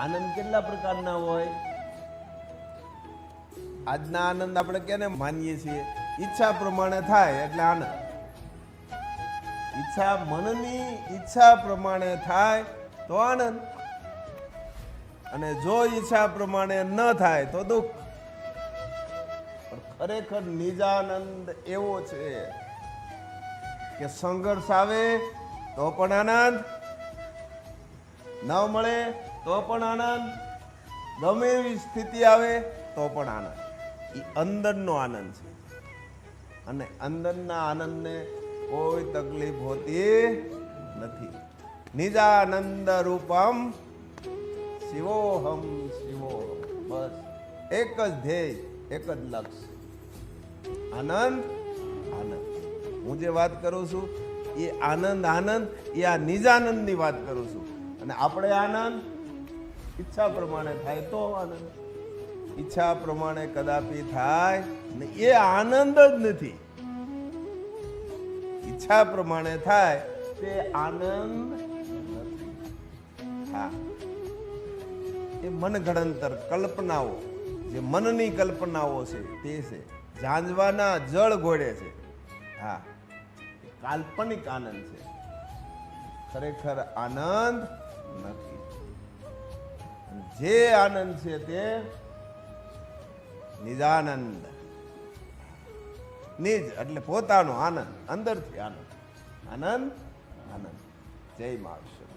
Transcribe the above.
આનંદ કેટલા પ્રકારના હોય? આજના આનંદ આપણે કેને માનીએ છીએ? ઈચ્છા પ્રમાણે થાય એટલે આનંદ. ઈચ્છા મનની ઈચ્છા પ્રમાણે થાય તો આનંદ. અને જો ઈચ્છા પ્રમાણે ન થાય તો દુઃખ. ખરેખર નિજાનંદ એવો છે કે સંઘર્ષ આવે તો પણ આનંદ. ન મળે તો પણ આનંદ. ગમે એવી સ્થિતિ આવે તો પણ આનંદ. એ અંદરનો આનંદ છે. અને અંદરના આનંદને કોઈ તકલીફ હોતી નથી. નિજાનંદ રૂપમ શિવોહમ શિવોહમ. બસ. એક જ ધ્યેય, એક જ લક્ષ્ય આનંદ આનંદ. હું જે વાત કરું છું, એ આનંદ આનંદ, એ આ નિજાનંદની વાત કરું છું. અને આપણે આનંદ ઈચ્છા પ્રમાણે થાય તો આનંદ ઈચ્છા પ્રમાણે કદાપી થાય ને એ આનંદ જ નથી. ઈચ્છા પ્રમાણે થાય તે આનંદ હા. એ મનગળંતર કલ્પનાઓ, જે મનની કલ્પનાઓ છે તે છે. ઝાંઝવાના જળ ઘોડે છે. હા. કાલ્પનિક આનંદ છે. ખરેખર આનંદ નથી. જે આનંદ છે તે નિજાનંદ. નિજ એટલે પોતાનો આનંદ, અંદરથી આનંદ. આનંદ આનંદ. જય મહાવીર